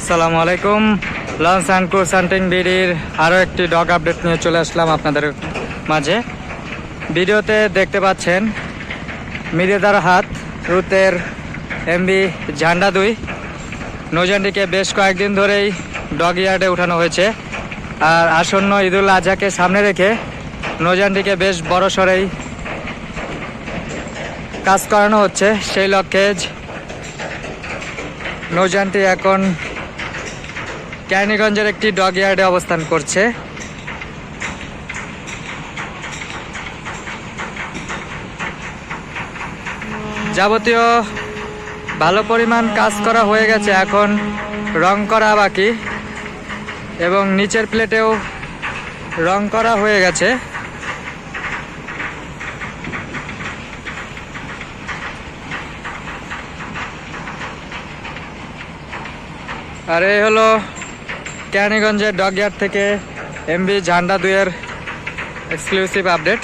আসসালামু আলাইকুম। Launch and cruise hunting বিডির আরও একটি ডগ আপডেট নিয়ে চলে আসলাম আপনাদের মাঝে। ভিডিওতে দেখতে পাচ্ছেন মিরেদার হাত, রুতের এমবি ঝান্ডা দুই। নৌজানটিকে বেশ কয়েকদিন ধরেই ডগ ইয়ার্ডে উঠানো হয়েছে। আর আসন্ন ঈদুল আজহাকে সামনে রেখে নৌজানটিকে বেশ বড় সড়েই কাজ করানো হচ্ছে। সেই লক্ষ্যে নৌযানটি এখন ক্যানিগঞ্জের একটি ডগ ইয়ার্ডে অবস্থান করছে। যাবতীয় ভালো পরিমাণ কাজ করা হয়ে গেছে, এখন রং করা বাকি এবং নিচের প্লেটেও রং করা হয়ে গেছে। আর এই হলো ক্যানিগঞ্জের ডগয়ার্ড থেকে এমবি ঝান্ডা দুয়ের এক্সক্লুসিভ আপডেট